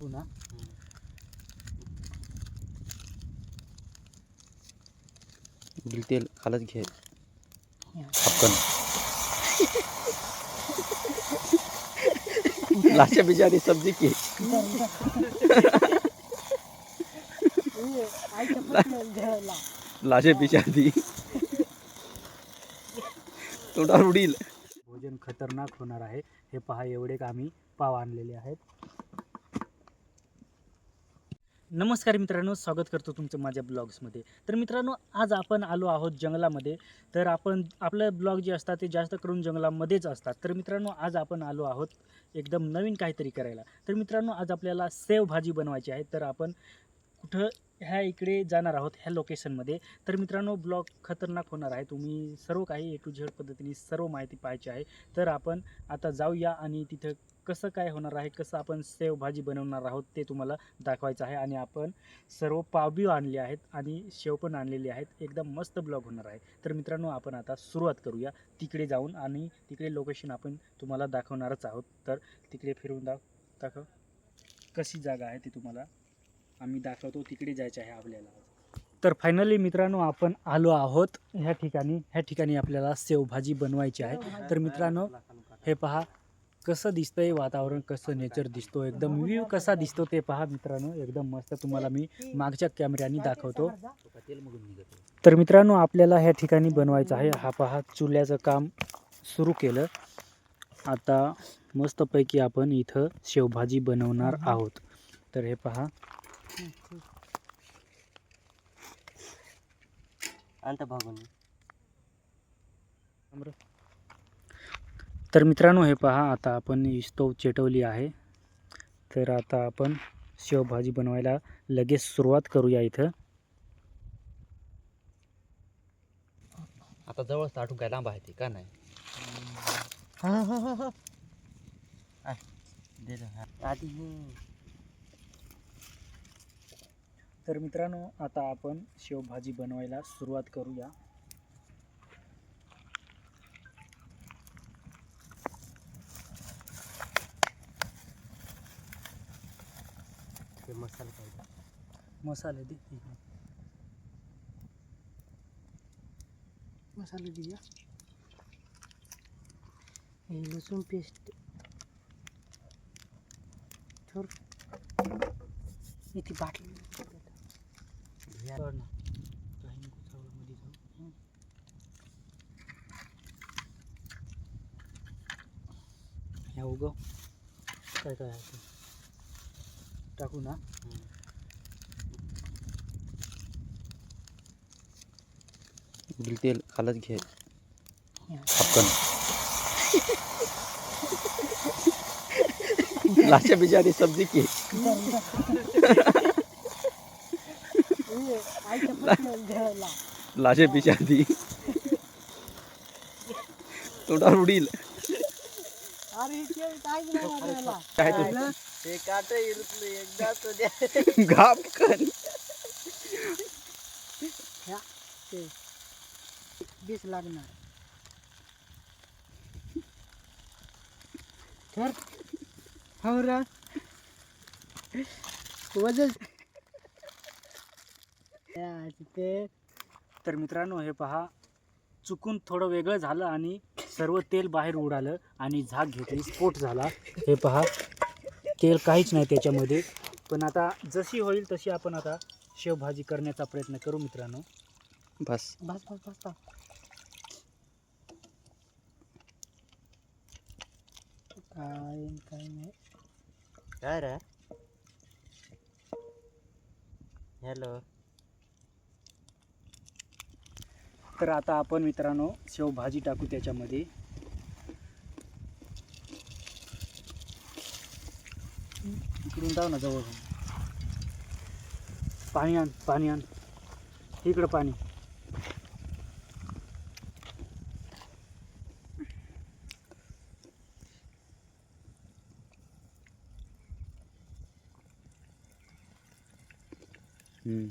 हो ना बिल तेल खालच घे. पटकन लाशा बिचारी सब्जी की. लाशे बिचारी. तोंडावर उडील. भोजन खतरनाक होणार आहे. हे पहा एवढे का आम्ही पाव आणलेले आहेत. नमस्कार मित्रांनो स्वागत करतो तुमचं माझ्या ब्लॉग्समध्ये. तर मित्रांनो आज आपण आलो आहोत जंगलामध्ये. तर आपण आपलं ब्लॉग जे असतात ते जास्त करून जंगलामध्येच असतात. तर मित्रांनो आज आपण आलो आहोत एकदम नवीन काहीतरी करायला. तर मित्रांनो आज आपल्याला सेव भाजी बनवायची आहे. तर आपण कुठं ह्या इकडे जाणार आहोत ह्या लोकेशनमध्ये तर मित्रांनो ब्लॉग खतरनाक होणार आहे. तुम्ही सर्व काही ए टू झेड पद्धतीने सर्व माहिती पाहायची आहे. तर आपण आता जाऊया आणि तिथं कसं काय होणार आहे कसं आपण सेव भाजी बनवणार आहोत ते तुम्हाला दाखवायचं आहे. आणि आपण सर्व पावबी आणले आहेत आणि शेव पण आणलेली आहेत. एकदम मस्त ब्लॉग होणार आहे. तर मित्रांनो आपण आता सुरुवात करूया. तिकडे जाऊन आणि तिकडे लोकेशन आपण तुम्हाला दाखवणारच आहोत. तर तिकडे फिरून दाख दाखव. कशी जागा आहे ती तुम्हाला आम्ही दाखवतो तिकडे जायचं आहे आपल्याला. तर फायनली मित्रांनो आपण आलो आहोत ह्या ठिकाणी. ह्या ठिकाणी आपल्याला शेवभाजी बनवायची आहे. तर मित्रांनो हे पहा कसं दिसतंय वातावरण कसं नेचर दिसतो एकदम व्ह्यू कसा दिसतो ते पहा मित्रांनो. एकदम मस्त तुम्हाला मी मागच्या कॅमेऱ्याने दाखवतो. तर मित्रांनो आपल्याला ह्या ठिकाणी बनवायचं आहे. हा पहा चुल्याचं काम सुरू केलं. आता मस्तपैकी आपण इथं शेवभाजी बनवणार आहोत. तर हे पहा आणता भागून. तर मित्रांनो हे पहा आता आपण स्टोव चेटवली आहे. तर आता आपण शेवभाजी बनवायला लगेच सुरुवात करूया इथं. आता जवळ साठून काय लांब आहे ते का नाही? तर मित्रांनो आता आपण शेवभाजी बनवायला सुरुवात करूया. ते मसाला पाहिजे. मसाले दे. मसाले दिया हे लसूण पेस्ट. थोर इथे बाटली. कर ना काही नको चावलं मध्ये जाऊ हं. ह्या उगव काय काय आहे ते टाकू ना। बिल तेल खालच घे या. पटकन लाशा बिचारी सब्जी की। लाशे बिचारी तोंडावर उडील. अरे ते काय घाप कर. बीस लागणार. हो वजन ते तर मित्रांनो हे पहा. चुकून थोडं वेगळं झालं आणि सर्व तेल बाहेर उडालं आणि झाक घेतली स्फोट झाला. हे पहा. तेल काहीच नाही त्याच्यामध्ये. पण आता जशी होईल तशी आपण आता शेवभाजी करण्याचा प्रयत्न करू मित्रांनो. बस. बस बस बस बस. काय काय नाही. काय रे? हॅलो तर आता आपण मित्रांनो शेवभाजी टाकू त्याच्यामध्ये. इकडून जाऊ ना जवळ. पाणी आण पाणी आण. इकडं पाणी. हम्म.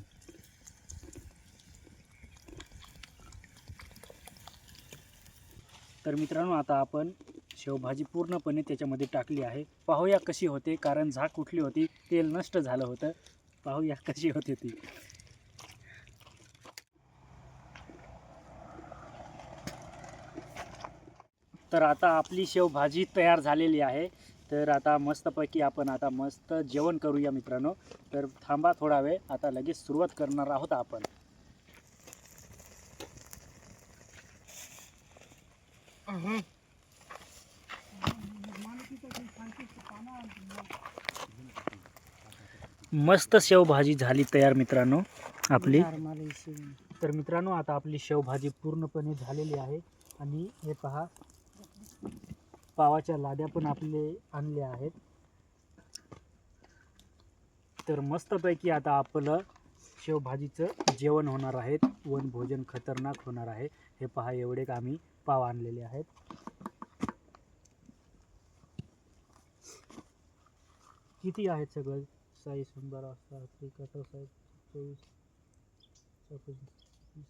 तर मित्रांनो आता आपण शेवभाजी पूर्णपणे त्याच्यामध्ये टाकली आहे. पाहूया कशी होते कारण झाक कुठली होती तेल नष्ट झालं होतं. पाहूया कशी होती ती. तर आता आपली शेवभाजी तयार झालेली आहे. तर आता मस्तपैकी आपण आता मस्त जेवण करूया मित्रांनो. तर थांबा थोडा वेळ आता लगेच सुरुवात करणार आहोत आपण. मस्त शेवभाजी झाली तयार मित्रांनो आपली. तर मित्रांनो आता आपली शेवभाजी पूर्णपणे झालेली आहे. आणि हे पहा पावाच्या लाद्या पण आपले आणल्या आहेत. तर मस्तपैकी आता आपलं शेवभाजीचं जेवण होणार आहे. वन भोजन खतरनाक होणार आहे. हे पहा एवढे आम्ही पाव आणलेले आहेत. किती आहेत सगळं? साई शंभर अठरा अठरा साई चोवीस चौतीस तीस,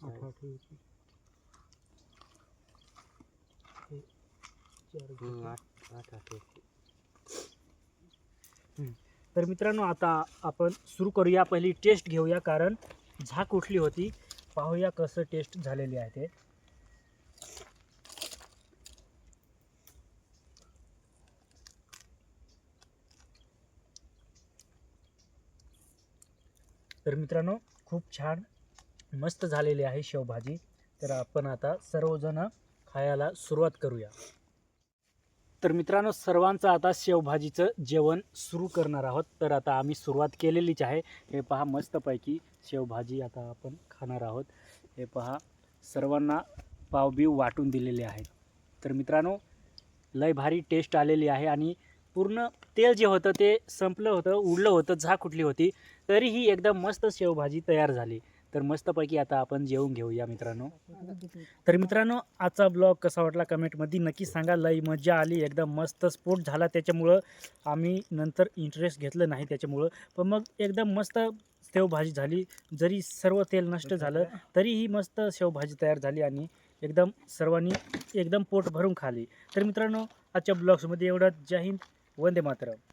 अठरा अठ्ठावीस, तर मित्रांनो आता आपण सुरू करूया पहिली टेस्ट घेऊया कारण झाक उठली होती. पाहूया कसं टेस्ट झालेली आहे ते. तर मित्रांनो खूप छान मस्त झालेली आहे शेवभाजी. तर आपण आता सर्वजण खायला सुरुवात करूया. तर मित्रांनो सर्वांचं आता शेवभाजीचं जेवण सुरू करणार आहोत. तर आता आम्ही सुरुवात केलेलीच आहे. हे पहा मस्तपैकी शेवभाजी आता आपण खाणार आहोत. हे पहा सर्वांना पावबीव वाटून दिलेले आहेत तर मित्रांनो लय भारी टेस्ट आलेली आहे आणि पूर्ण तेल जे होतं ते संपलं होतं उडलं होतं झाक उठली होती. तरीही एकदम मस्त शेवभाजी तयार झाली. तर मस्तपैकी आता आपण जेवून घेऊया मित्रांनो. तर मित्रांनो आजचा ब्लॉग कसा वाटला कमेंटमध्ये नक्की सांगा. लई मजा आली एकदम मस्त स्पोर्ट झाला. त्याच्यामुळं आम्ही नंतर इंटरेस्ट घेतलं नाही त्याच्यामुळं. पण मग एकदम मस्त शेवभाजी झाली. जरी सर्व तेल नष्ट झालं तरीही मस्त शेवभाजी तयार झाली आणि एकदम सर्वांनी एकदम पोट भरून खाली. तर मित्रांनो आजच्या ब्लॉग्समध्ये एवढं जय हिंद. वंदे मातरम.